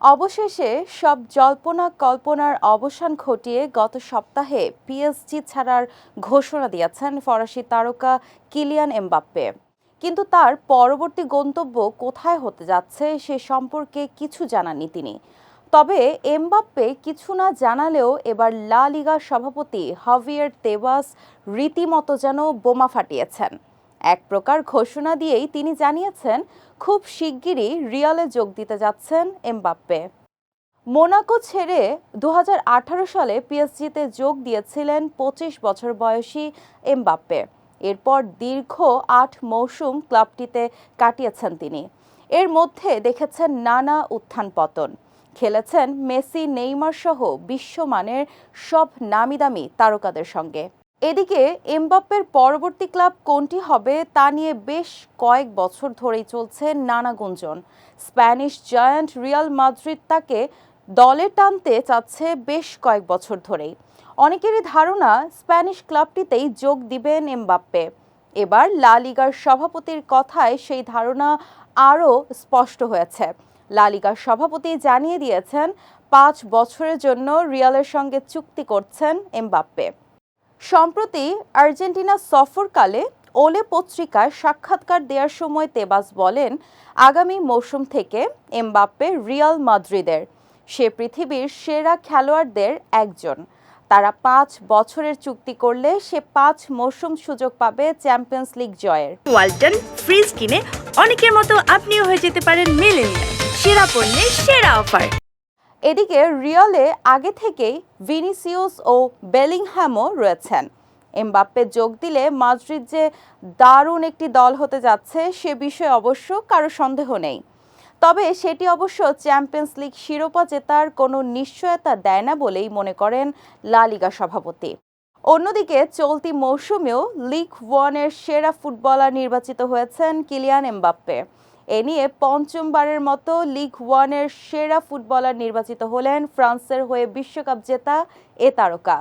অবশেষে সব জল্পনা কল্পনার অবসান ঘটিয়ে গত সপ্তাহে পিএসজি ছাড়ার ঘোষণা দিয়েছেন ফরাসি তারকা কিলিয়ান এমবাপ্পে। কিন্তু তার পরবর্তী গন্তব্য কোথায় হতে যাচ্ছে সে সম্পর্কে কিছু জানাননি তিনি। তবে এমবাপ্পে কিছু না জানালেও এবার লা লিগার সভাপতি হাভিয়ার তেবাস রীতিমতো যেন বোমা ফাটিয়েছেন। এক প্রকার ঘোষণা দিয়েই তিনি জানিয়েছেন, খুব শিগগিরই রিয়ালে যোগ দিতে যাচ্ছেন এমবাপ্পে। মোনাকো ছেড়ে দু হাজার আঠারো সালে পিএসজিতে যোগ দিয়েছিলেন পঁচিশ বছর বয়সী এমবাপ্পে। এরপর দীর্ঘ আট মৌসুম ক্লাবটিতে কাটিয়েছেন তিনি। এর মধ্যে দেখেছেন নানা উত্থান পতন। খেলেছেন মেসি, নেইমার সহ বিশ্বমানের সব নামিদামি তারকাদের সঙ্গে। এদিকে এমবাপ্পের পরবর্তী ক্লাব কোনটি হবে তা নিয়ে বেশ কয়েক বছর ধরেই চলছে নানা গুঞ্জন। স্প্যানিশ জায়ান্ট রিয়াল মাদ্রিদ তাকে দলে টানতে চাচ্ছে বেশ কয়েক বছর ধরেই। অনেকেরই ধারণা, স্প্যানিশ ক্লাবটিতেই যোগ দিবেন এমবাপ্পে। এবার লা লিগার সভাপতির কথায় সেই ধারণা আরও স্পষ্ট হয়েছে। লা লিগার সভাপতি জানিয়ে দিয়েছেন, পাঁচ বছরের জন্য রিয়ালের সঙ্গে চুক্তি করছেন এমবাপ্পে। সম্প্রতি আর্জেন্টিনা সফরকালে ওলে পত্রিকায় সাক্ষাৎকার দেওয়ার সময় তেবাস বলেন, আগামী মৌসুম থেকে এমবাপ্পে রিয়াল মাদ্রিদের, সে পৃথিবীর সেরা খেলোয়াড়দের একজন। তারা পাঁচ বছরের চুক্তি করলে সে পাঁচ মৌসুম সুযোগ পাবে চ্যাম্পিয়ন্স লিগ জয়ের। ওয়ালটন ফ্রিজ কিনে অনেকের মতো আপনিও হয়ে যেতে পারেন মেলেনিয়া সেরা পণ্যের সেরা অফার। এদিকে রিয়ালে আগে থেকেই ভিনিসিয়াস ও বেলিংহ্যামও রয়েছেন। এমবাপ্পে যোগ দিলে মাদ্রিদ যে দারুণ একটি দল হতে যাচ্ছে, সে বিষয়ে অবশ্য কারও সন্দেহ নেই। তবে সেটি অবশ্য চ্যাম্পিয়ন্স লিগ শিরোপা জেতার কোনো নিশ্চয়তা দেয় না বলেই মনে করেন লা লিগা সভাপতি। অন্যদিকে চলতি মৌসুমেও লিগ ওয়ানের সেরা ফুটবলার নির্বাচিত হয়েছেন কিলিয়ান এমবাপ্পে। এ নিয়ে পঞ্চমবারের মতো লিগ ওয়ানের সেরা ফুটবলার নির্বাচিত হলেন ফ্রান্সের হয়ে বিশ্বকাপ জেতা এ তারকা।